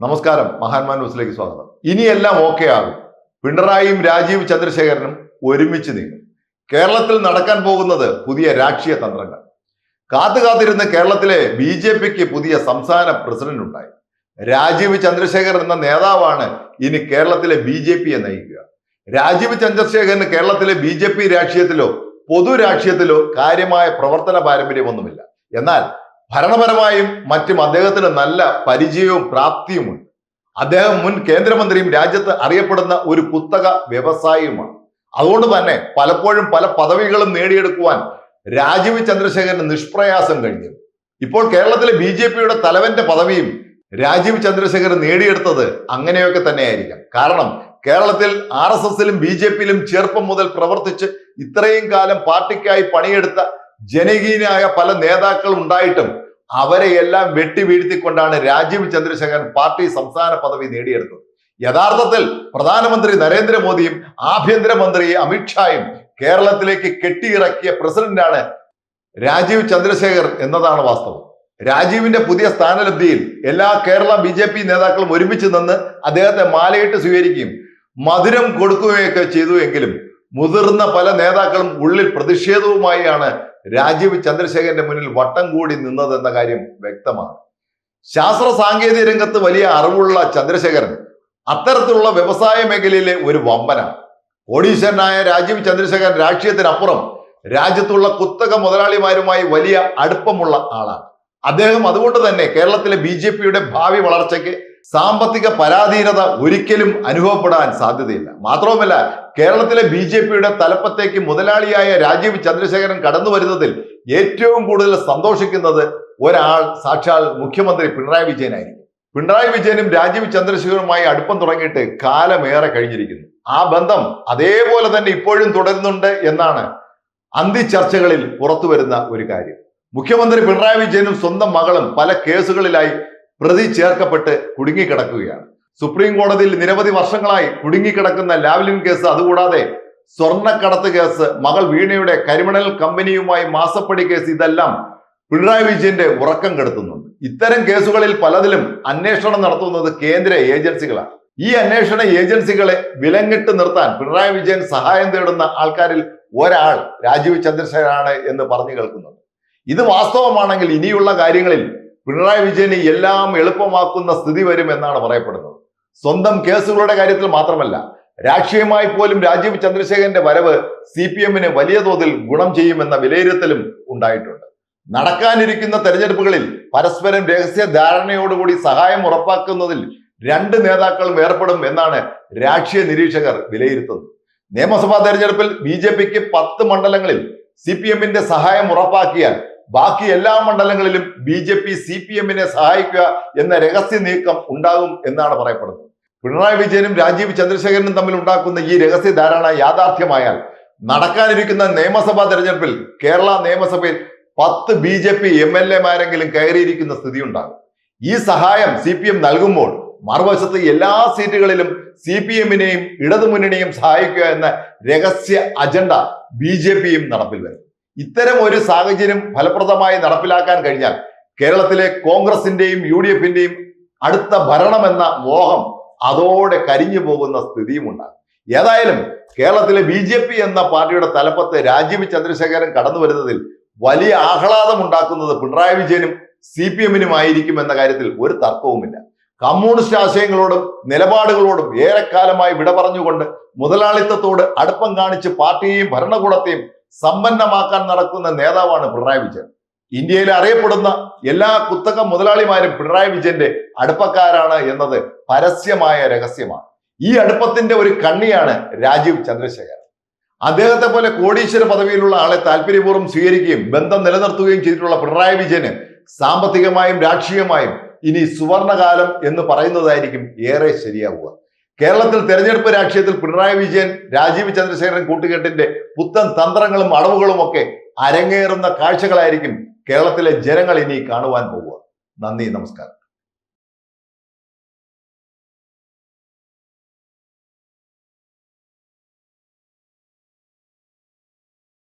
നമസ്കാരം. മഹാന്മാൻ ന്യൂസിലേക്ക് സ്വാഗതം. ഇനിയെല്ലാം ഓക്കെ ആകും. പിണറായിയും രാജീവ് ചന്ദ്രശേഖരനും ഒരുമിച്ച് നീങ്ങും. കേരളത്തിൽ നടക്കാൻ പോകുന്നത് പുതിയ രാഷ്ട്രീയ തന്ത്രങ്ങൾ. കാത്തു കാത്തിരുന്ന് കേരളത്തിലെ ബി ജെ പിക്ക് പുതിയ സംസ്ഥാന പ്രസിഡന്റ് ഉണ്ടായി. രാജീവ് ചന്ദ്രശേഖർ എന്ന നേതാവാണ് ഇനി കേരളത്തിലെ ബി ജെ പിയെ നയിക്കുക. രാജീവ് ചന്ദ്രശേഖരന് കേരളത്തിലെ ബി ജെ പി രാഷ്ട്രീയത്തിലോ പൊതു രാഷ്ട്രീയത്തിലോ കാര്യമായ പ്രവർത്തന പാരമ്പര്യമൊന്നുമില്ല. എന്നാൽ ഭരണപരമായും മറ്റും അദ്ദേഹത്തിന് നല്ല പരിചയവും പ്രാപ്തിയുമുണ്ട്. അദ്ദേഹം മുൻ കേന്ദ്രമന്ത്രിയും രാജ്യത്ത് അറിയപ്പെടുന്ന ഒരു കുത്തക വ്യവസായിയുമാണ്. അതുകൊണ്ട് തന്നെ പലപ്പോഴും പല പദവികളും നേടിയെടുക്കുവാൻ രാജീവ് ചന്ദ്രശേഖരന് നിഷ്പ്രയാസം കഴിഞ്ഞു. ഇപ്പോൾ കേരളത്തിലെ ബി ജെ പിയുടെ തലവന്റെ പദവിയും രാജീവ് ചന്ദ്രശേഖരൻ നേടിയെടുത്തത് അങ്ങനെയൊക്കെ തന്നെയായിരിക്കാം. കാരണം കേരളത്തിൽ ആർ എസ് എസിലും ബി ജെ പിയിലും ചെറുപ്പം മുതൽ പ്രവർത്തിച്ച് ഇത്രയും കാലം പാർട്ടിക്കായി പണിയെടുത്ത ജനകീയനായ പല നേതാക്കളും ഉണ്ടായിട്ടും അവരെ എല്ലാം വെട്ടി വീഴ്ത്തിക്കൊണ്ടാണ് രാജീവ് ചന്ദ്രശേഖരൻ പാർട്ടി സംസ്ഥാന പദവി നേടിയെടുത്തത്. യഥാർത്ഥത്തിൽ പ്രധാനമന്ത്രി നരേന്ദ്രമോദിയും ആഭ്യന്തരമന്ത്രി അമിത്ഷായും കേരളത്തിലേക്ക് കെട്ടിയിറക്കിയ പ്രസിഡന്റാണ് രാജീവ് ചന്ദ്രശേഖർ എന്നതാണ് വാസ്തവം. രാജീവിന്റെ പുതിയ സ്ഥാനലബ്ധിയിൽ എല്ലാ കേരള ബി ജെ പി നേതാക്കളും ഒരുമിച്ച് നിന്ന് അദ്ദേഹത്തെ മാലയിട്ട് സ്വീകരിക്കുകയും മധുരം കൊടുക്കുകയൊക്കെ ചെയ്തു എങ്കിലും മുതിർന്ന പല നേതാക്കളും ഉള്ളിൽ പ്രതിഷേധവുമായാണ് രാജീവ് ചന്ദ്രശേഖരന്റെ മുന്നിൽ വട്ടം കൂടി നിന്നതെന്ന കാര്യം വ്യക്തമാണ്. ശാസ്ത്ര സാങ്കേതിക രംഗത്ത് വലിയ അറിവുള്ള ചന്ദ്രശേഖരൻ അത്തരത്തിലുള്ള വ്യവസായ മേഖലയിലെ ഒരു വമ്പനാണ്. കോടീശ്വരനായ രാജീവ് ചന്ദ്രശേഖരൻ രാഷ്ട്രീയത്തിനപ്പുറം രാജ്യത്തുള്ള കുത്തക മുതലാളിമാരുമായി വലിയ അടുപ്പമുള്ള ആളാണ്. അദ്ദേഹം അതുകൊണ്ട് തന്നെ കേരളത്തിലെ ബി ഭാവി വളർച്ചയ്ക്ക് സാമ്പത്തിക പരാധീനത ഒരിക്കലും അനുഭവപ്പെടാൻ സാധ്യതയില്ല. മാത്രവുമല്ല കേരളത്തിലെ ബി ജെ പിയുടെ തലപ്പത്തേക്ക് മുതലാളിയായ രാജീവ് ചന്ദ്രശേഖരൻ കടന്നു വരുന്നതിൽ ഏറ്റവും കൂടുതൽ സന്തോഷിക്കുന്നത് ഒരാൾ സാക്ഷാൽ മുഖ്യമന്ത്രി പിണറായി വിജയനായിരിക്കും. പിണറായി വിജയനും രാജീവ് ചന്ദ്രശേഖരനുമായി അടുപ്പം തുടങ്ങിയിട്ട് കാലമേറെ കഴിഞ്ഞിരിക്കുന്നു. ആ ബന്ധം അതേപോലെ തന്നെ ഇപ്പോഴും തുടരുന്നുണ്ട് എന്നാണ് അന്തി ചർച്ചകളിൽ പുറത്തു വരുന്ന ഒരു കാര്യം. മുഖ്യമന്ത്രി പിണറായി വിജയനും സ്വന്തം മകളും പല കേസുകളിലായി പ്രതി ചേർക്കപ്പെട്ട് കുടുങ്ങിക്കിടക്കുകയാണ്. സുപ്രീം കോടതിയിൽ നിരവധി വർഷങ്ങളായി കുടുങ്ങിക്കിടക്കുന്ന ലാവ്ലിൻ കേസ് അതുകൂടാതെ സ്വർണക്കടത്ത് കേസ് മകൾ വീണയുടെ കരിമണൽ കമ്പനിയുമായി മാസപ്പടി കേസ് ഇതെല്ലാം പിണറായി വിജയന്റെ ഉറക്കം കെടുത്തുന്നുണ്ട്. ഇത്തരം കേസുകളിൽ പലതിലും അന്വേഷണം നടത്തുന്നത് കേന്ദ്ര ഏജൻസികളാണ്. ഈ അന്വേഷണ ഏജൻസികളെ വിലങ്ങിട്ട് നിർത്താൻ പിണറായി വിജയൻ സഹായം തേടുന്ന ആൾക്കാരിൽ ഒരാൾ രാജീവ് ചന്ദ്രശേഖരാണ് എന്ന് പറഞ്ഞു കേൾക്കുന്നുണ്ട്. ഇത് വാസ്തവമാണെങ്കിൽ ഇനിയുള്ള കാര്യങ്ങളിൽ പിണറായി വിജയന് എല്ലാം എളുപ്പമാക്കുന്ന സ്ഥിതി വരും എന്നാണ് പറയപ്പെടുന്നത്. സ്വന്തം കേസുകളുടെ കാര്യത്തിൽ മാത്രമല്ല രാഷ്ട്രീയമായി പോലും രാജീവ് ചന്ദ്രശേഖരന്റെ വരവ് സി പി എമ്മിന് വലിയ തോതിൽ ഗുണം ചെയ്യുമെന്ന വിലയിരുത്തലും ഉണ്ടായിട്ടുണ്ട്. നടക്കാനിരിക്കുന്ന തെരഞ്ഞെടുപ്പുകളിൽ പരസ്പരം രഹസ്യ ധാരണയോടുകൂടി സഹായം ഉറപ്പാക്കുന്നതിൽ രണ്ട് നേതാക്കളും ഏർപ്പെടും എന്നാണ് രാഷ്ട്രീയ നിരീക്ഷകർ വിലയിരുത്തുന്നത്. നിയമസഭാ തെരഞ്ഞെടുപ്പിൽ ബി ജെ പിക്ക് പത്ത് മണ്ഡലങ്ങളിൽ സി പി എമ്മിന്റെ സഹായം ഉറപ്പാക്കിയാൽ ബാക്കി എല്ലാ മണ്ഡലങ്ങളിലും B J P C P എമ്മിനെ സഹായിക്കുക എന്ന രഹസ്യ നീക്കം ഉണ്ടാകും എന്നാണ് പറയപ്പെടുന്നത്. പിണറായി വിജയനും രാജീവ് ചന്ദ്രശേഖരനും തമ്മിൽ ഉണ്ടാക്കുന്ന ഈ രഹസ്യ ധാരണ യാഥാർത്ഥ്യമായാൽ നടക്കാനിരിക്കുന്ന നിയമസഭാ തെരഞ്ഞെടുപ്പിൽ കേരള നിയമസഭയിൽ പത്ത് B J P M L എമാരെങ്കിലും കയറിയിരിക്കുന്ന സ്ഥിതി ഉണ്ടാകും ഈ സഹായം സി പി എം നൽകുമ്പോൾ മറുവശത്ത് എല്ലാ സീറ്റുകളിലും സി പി എമ്മിനെയും ഇടതുമുന്നണിയും സഹായിക്കുക എന്ന രഹസ്യ അജണ്ട ബി ജെ പിയും നടപ്പിൽ വരും. ഇത്തരം ഒരു സാഹചര്യം ഫലപ്രദമായി നടപ്പിലാക്കാൻ കഴിഞ്ഞാൽ കേരളത്തിലെ കോൺഗ്രസിന്റെയും യു ഡി എഫിന്റെയും അടുത്ത ഭരണമെന്ന മോഹം അതോടെ കരിഞ്ഞു പോകുന്ന സ്ഥിതിയും ഉണ്ടാകും ഏതായാലും കേരളത്തിലെ ബി ജെ പി എന്ന പാർട്ടിയുടെ തലപ്പത്ത് രാജീവ് ചന്ദ്രശേഖരൻ കടന്നു വരുന്നതിൽ വലിയ ആഹ്ലാദം ഉണ്ടാക്കുന്നത് പിണറായി വിജയനും സി പി എമ്മിനുമായിരിക്കും എന്ന കാര്യത്തിൽ ഒരു തർക്കവുമില്ല. കമ്മ്യൂണിസ്റ്റ് ആശയങ്ങളോടും നിലപാടുകളോടും ഏറെക്കാലമായി വിട പറഞ്ഞുകൊണ്ട് മുതലാളിത്തത്തോട് അടുപ്പം കാണിച്ച് പാർട്ടിയെയും ഭരണകൂടത്തെയും സമ്പന്നമാക്കാൻ നടക്കുന്ന നേതാവാണ് പിണറായി വിജയൻ. ഇന്ത്യയിൽ അറിയപ്പെടുന്ന എല്ലാ കുത്തക മുതലാളിമാരും പിണറായി വിജയന്റെ അടുപ്പക്കാരാണ് എന്നത് പരസ്യമായ രഹസ്യമാണ്. ഈ അടുപ്പത്തിന്റെ ഒരു കണ്ണിയാണ് രാജീവ് ചന്ദ്രശേഖരൻ. അദ്ദേഹത്തെ പോലെ കോടീശ്വര പദവിയിലുള്ള ആളെ താല്പര്യപൂർവം സ്വീകരിക്കുകയും ബന്ധം നിലനിർത്തുകയും ചെയ്തിട്ടുള്ള പിണറായി വിജയന് സാമ്പത്തികമായും രാഷ്ട്രീയമായും ഇനി സുവർണകാലം എന്ന് പറയുന്നതായിരിക്കും ഏറെ ശരിയാവുക. കേരളത്തിൽ തെരഞ്ഞെടുപ്പ് രാഷ്ട്രീയത്തിൽ പിണറായി വിജയൻ രാജീവ് ചന്ദ്രശേഖരൻ കൂട്ടുകെട്ടിന്റെ പുത്തൻ തന്ത്രങ്ങളും അടവുകളും ഒക്കെ അരങ്ങേറുന്ന കാഴ്ചകളായിരിക്കും കേരളത്തിലെ ജനങ്ങൾ ഇനി കാണുവാൻ പോവുക നന്ദി നമസ്കാരം.